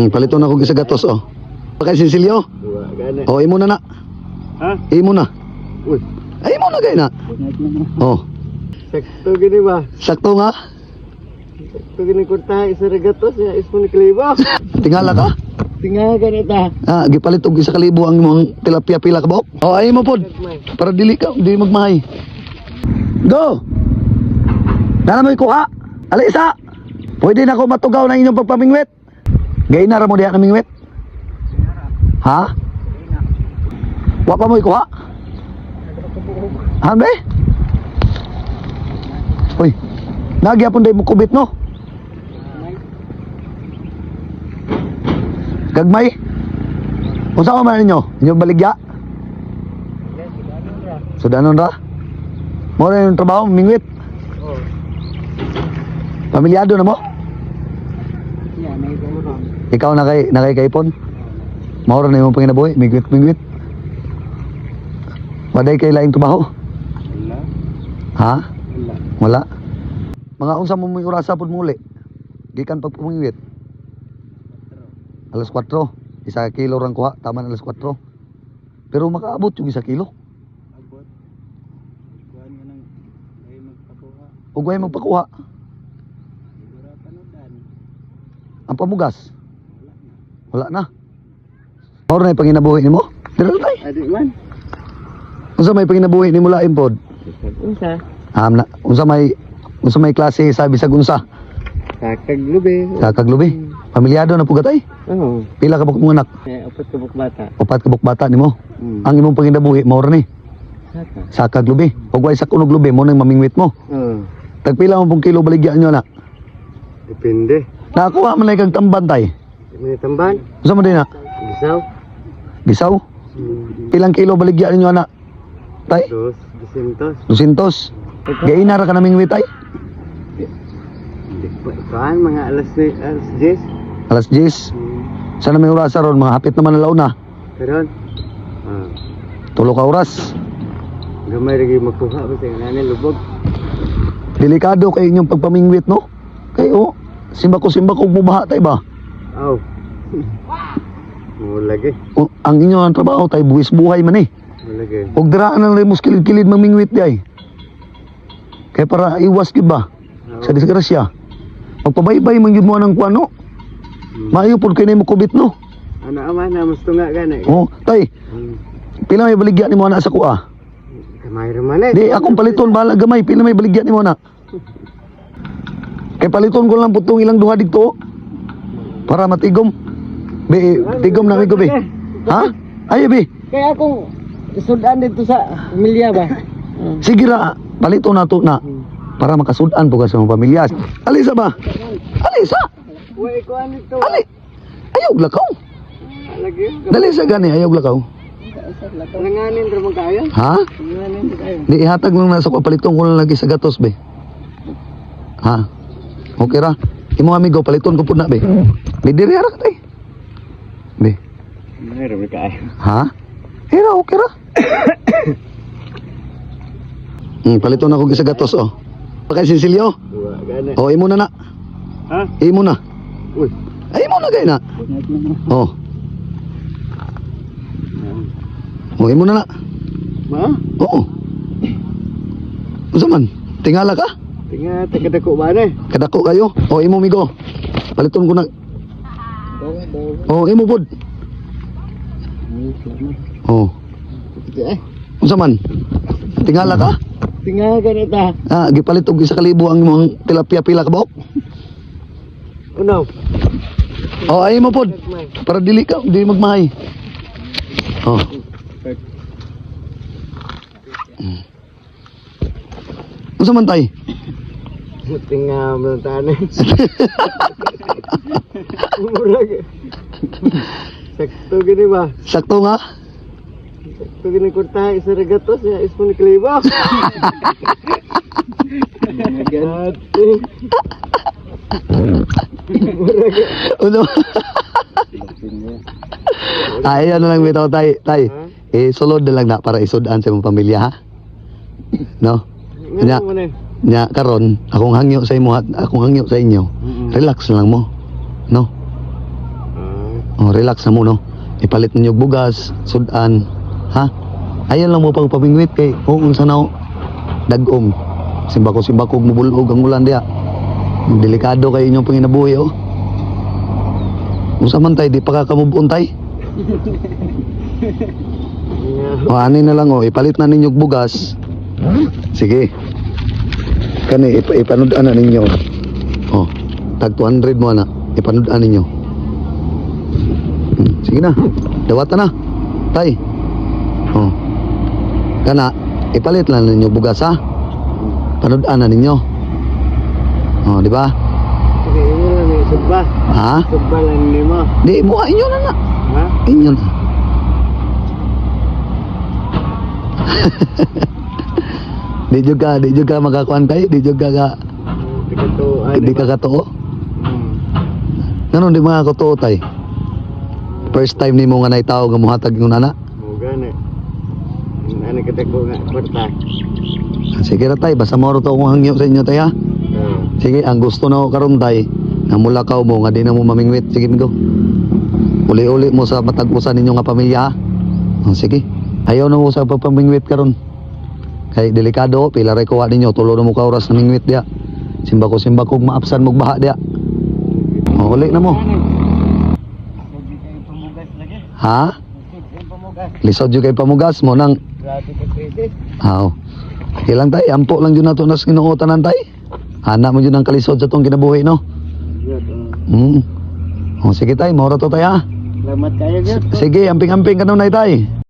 Hmm, palito na kong isa gatos oh. Pakay gana. Oh, imo na na. Ha? Imo na. Uy, Ay, imo na kay na. Oh, sakto gini ba? sakto nga. Sakto gini kurtahe sa regatos ya ismo ni Klibo. Tingala ka. Tingala ka na ta. Ah, gipalit og isa ka libo ang imong tilapia pila ka ba? Oh, ay mo pod. Para dili ka, dili magmahay. Go! Nana mo ikuha. Ali isa. Pwede na ako matugaw ng inyong pagpamingwit. Gay na ra mo diha namingwit. Ha? Wa pa mo ikuha? Hambe? Uy, nagyapon day mo kubit no? Gagmay? Unsa ko man ninyo? Inyong baligya? Sudanon ra? Mo ra yung trabaho, mingwit. Pamilyado na mo? Ya, may ko Ikaw na kay na kay kaipon? Mao ra na imong panginabuhi, mingwit mingwit. Waday kay laing trabaho? Wala. Ha? Wala. Wala. Mga unsa mo may orasa pud muli? Gikan pag pumingwit. Alas 4. Isa kilo rang kuha, tama alas 4. Pero makaabot yung isa kilo. Abot. Kuan nga nang ay magpakuha. Ug way magpakuha. Pamugas. Wala na. Wala na. Mao na yung panginabuhi nimo? Dira tay. Adi man. Unsa may panginabuhi nimo lain pod? Unsa? Am na. Unsa may unsa may klase sabi sa gunsa? Kakag lubi. Sa kaglubi. Pamilyado na pugatay. Oo. Pila ka buk mga anak? Eh, apat ka buk bata. Upat ka buk bata nimo. Hmm. Ang imong panginabuhi mao ni. Saka. Sa kaglubi. Ug way sa kunog lubi mo nang mamingwit mo. Oo. Tagpila mo pong kilo baligya nyo na. Depende. Nakakuha man na kag tamban tay. May tamban. Unsa man din na? Gisaw. Gisaw. Hmm. Pilang kilo baligya ninyo na? Tay, Dos. Disintos. 200. Gaina ra ka naming wit tay. Kuan mga alas alas 10. Alas 10. Hmm. Sana may oras ron mga hapit naman na launa. Karon. Ah. Tulo ka oras. Gamay lagi makuha ba sa nani lubog. Delikado kay inyong pagpamingwit no? Kay oh, simba ko simba ko mubaha tay ba? Aw. Mo lagi. O, ang inyo ang trabaho tay buwis buhay man eh. Lagi. Ug diraan ang limos kilid-kilid mamingwit di ay. Kay para iwas gid ba sa disgrasya. Pagpabaybay man gyud mo nang kuano. Hmm. Maayo pud kay nimo kubit no. Ano ama na mas tunga gani. Oh, tay, Hmm. pila may baligya nimo ana sa kuha? Kamay raman eh. Di akong paliton bala gamay pila may baligya nimo na. Kay paliton ko lang putong ilang duha dito. Para matigom. Be, tigom na migo be. Ha? Ayo be. Kaya akong sudan dito sa pamilya ba. Sige ra, paliton na to na para makasudan po ka sa mga pamilya. Alisa ba? Alisa. Uy, kuan dito. Ali. Ayog lakaw. Dali sa gani ayog lakaw. Langanin ra man kayo. Ha? Langanin ra kayo. Di ihatag lang na sa paliton ko lang lagi sa gatos be. Ha? Okay ra. Imo amigo paliton ko pud na be. Be diri ra ka tay. Be. Ra man kayo. Ha? Hira okay ra. Hmm, paliton ako sa gatos oh. Pakay Cecilio. Gani. Oh, imo na na. Ha? Imo na. Uy. Ay, imo na gay na. Oh. Oh, imo na na. Ma? Oo. Unsa man? Tingala ka? Tinga tagadako ba na? Kadako kayo? O imo migo. Paliton ko na. O imo pod. O. Eh, Unsa man? Tingala ka? tinga gani ta. Ah, gipalit og isa ka libo ang imong tilapia pila ka buok. Uno. O ay mo pod. Para dili ka, dili magmahay. O. Unsa man tay? Tinga man ta ni. Murag. Sakto gini ba? Sakto nga. Sakto gini kurtahe sa regatos ya ismo ni Klibo. Ate. Murag. Ano? Ay, ano lang bitaw tay, tay. Ha? Eh, sulod na lang na para isudan sa imong pamilya ha. No? Mo na? Nya karon akong hangyo sa imo, akong hangyo sa inyo. Mm-mm. Relax lang mo. No? Ah, Oh, relax na mo no. Ipalit ninyo bugas, sudan, ha? Ayan lang mo pag pamingwit kay kung unsa na dagom. Simbako simbako mubulog ang ulan dia. Delikado kay inyong panginabuhi oh. Unsa man tay di pa ka kamubuon tay? O ani na lang oh, ipalit na ninyo bugas. Sige. Kani ip ipanood-an na ninyo. Oh, tag 200 mo na. Ipanood-an ninyo. Hmm, Sige na. Dawata na. Tay. Oh. Kana ipalit lang ninyo bugas ha. Panood-an na ninyo. Oh, di ba? Sige, inyo lang eh. Subba. Ha? Subba lang ni mo. Di mo inyo na na. Ha? Inyo na. di juga, di juga makakuan tayo, di juga ka, di ka katoo. Hmm. Ganon di mga katoo tay. First time ni mo nga naitaw nga muhatag yung nana. Mo gani. Ano kita ko nga kwarta. Sige ra tay, basta mo to kung hangyo sa inyo tay ha. Oo. Sige, ang gusto na ko karon tay, na mula ka mo nga di na mo mamingwit, sige go. Uli-uli mo sa matag-usan ninyo nga pamilya ha. Oh, sige. Ayaw na mo sa pagpamingwit karon. Kay delikado, pila ray kuha ninyo, tulo na mo ka oras na mingwit dia. Simbako simbako maapsan mo baha dia. Oh, uli na mo. Ha? Lisod yung kay pamugas mo nang. Aw. Ilang tay, ampo lang yun nato nas kinuutanan tay. Hana mo yun ang kalisod sa tong kinabuhi no. Hmm. Oh, sige tay, mora to tay ha. Salamat kayo. Sige, amping-amping ka nun tay.